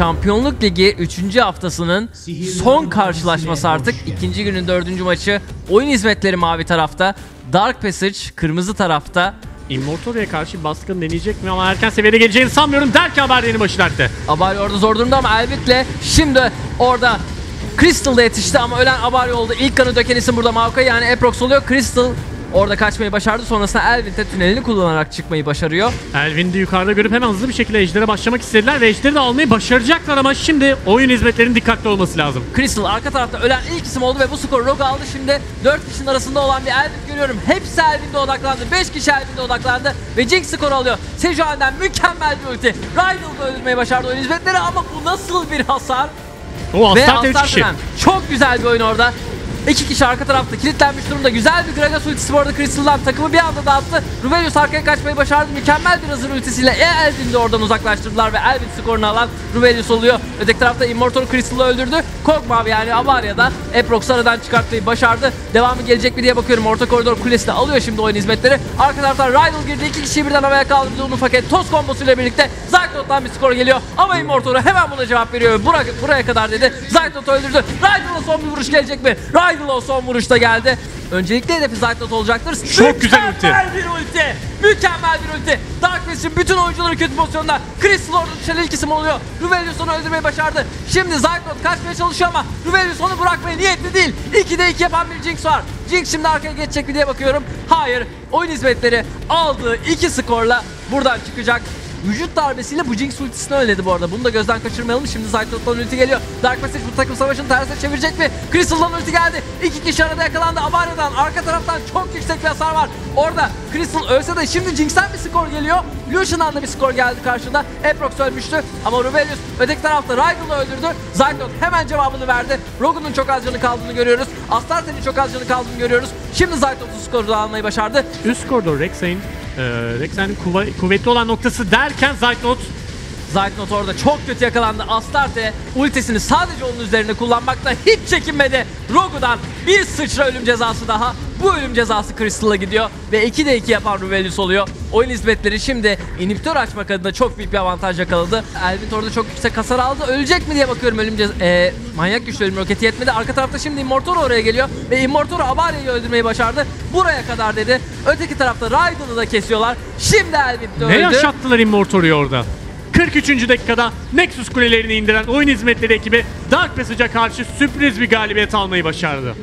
Şampiyonluk Ligi 3. haftasının son karşılaşması artık. ikinci günün dördüncü maçı. Oyun hizmetleri mavi tarafta. Dark Passage kırmızı tarafta. Immortalia'ya karşı baskın deneyecek mi ama erken seviyede geleceğini sanmıyorum derken haber yeni başlattı. Abari orada zor durumda ama Elbit'le şimdi orada Crystal da yetişti ama ölen Abari oldu. İlk kanı döken isim burada Maokai yani Aprox oluyor. Crystal orada kaçmayı başardı. Sonrasında Elvin de tünelini kullanarak çıkmayı başarıyor. Elvin'i de yukarıda görüp hemen hızlı bir şekilde Ejder'e başlamak istediler ve Ejder'i de almayı başaracaklar ama şimdi oyun hizmetlerinin dikkatli olması lazım. Crystal arka tarafta ölen ilk isim oldu ve bu skoru Rogue aldı. Şimdi 4 kişinin arasında olan bir Elvin görüyorum. Hepsi Elvin'de odaklandı. 5 kişi Elvin'de odaklandı ve Jinx skoru alıyor. Sejuani'den mükemmel bir ulti. Rydell'ı öldürmeyi başardı oyun hizmetleri ama bu nasıl bir hasar? O Ve Astarte 3 Astar kişi. Çok güzel bir oyun orada. İki kişi arka tarafta kilitlenmiş durumda. Güzel bir Gragas ultisi bu arada Crystal'dan takımı bir anda dağıttı. Rubelius arkaya kaçmayı başardı. Mükemmel bir hazır ultisiyle E Elvin'i oradan uzaklaştırdılar ve Elvin skorunu alan Rubelius oluyor. Öteki tarafta Immortal Crystal'ı öldürdü. Korkma abi yani Avaria'da Eprox'u aradan çıkartmayı başardı. Devamı gelecek mi diye bakıyorum. Orta koridor kulesi de alıyor şimdi oyun hizmetleri. Arka taraftan Rydell girdi. iki kişiyi birden havaya kaldırdı. Onun paket toz kombosuyla birlikte Zyklot'tan bir skor geliyor. Ama Immortal'u hemen buna cevap veriyor. Buraya, buraya kadar dedi. Zyklot öldürdü. Rydell'a son bir vuruş gelecek mi? Rydell'a son vuruşta geldi. Öncelikle hedefi Zyklot olacaktır. Çok güzel ulti. Mükemmel bir ulti. Mükemmel bir ulti. Dark Pass'in bütün oyuncuları kötü pozisyonda. Crystal orada düşen ilk isim oluyor. Ruvelius onu öldürmeyi başardı. Şimdi Zyklot kaçmaya çalışıyor ama Ruvelius onu bırakmaya niyetli değil. 2'de 2 yapan bir Jinx var. Jinx şimdi arkaya geçecek mi diye bakıyorum. Hayır. Oyun hizmetleri aldığı 2 skorla buradan çıkacak. Vücut darbesiyle bu Jinx ultisini önledi bu arada. Bunu da gözden kaçırmayalım. Şimdi Zyklot'tan ulti geliyor. Dark Passage bu takım savaşını tersine çevirecek mi? Crystal'dan ulti geldi. İki kişi arada yakalandı. Abaria'dan arka taraftan çok yüksek bir hasar var. Orada Crystal ölse de şimdi Jinx'ten bir skor geliyor. Lucian'dan da bir skor geldi karşında. Aprox ölmüştü ama Rubelius öteki tarafta Rydell'ı öldürdü. Zyklot hemen cevabını verdi. Rogue'un çok az canı kaldığını görüyoruz. Astarte'nin çok az canı kaldığını görüyoruz. Şimdi Zyklot'un skoru almayı başardı. Üst koridor Rek'Sai'nin e, Rek'Sai'nin kuva- kuvvetli olan noktası derken Zyklot Zyklot orada çok kötü yakalandı. Astarte ultisini sadece onun üzerinde kullanmakta hiç çekinmedi. Rogu'dan bir sıçra ölüm cezası daha. Bu ölüm cezası Crystal'a gidiyor ve 2'de 2 yapan Ruvelius oluyor. Oyun hizmetleri şimdi inhibitör açmak adına çok büyük bir avantaj yakaladı. Elvin orada çok yüksek hasar aldı. Ölecek mi diye bakıyorum ölüm ceza... Ee, manyak güçlü ölüm roketi yetmedi. Arka tarafta şimdi Immortoro oraya geliyor ve Immortoro Abaria'yı öldürmeyi başardı. Buraya kadar dedi. Öteki tarafta Rydell'ı da kesiyorlar. Şimdi Elvin öldü. ne yaşattılar Immortalia'yı orada? 43. dakikada Nexus kulelerini indiren oyun hizmetleri ekibi Dark Passage'a karşı sürpriz bir galibiyet almayı başardı.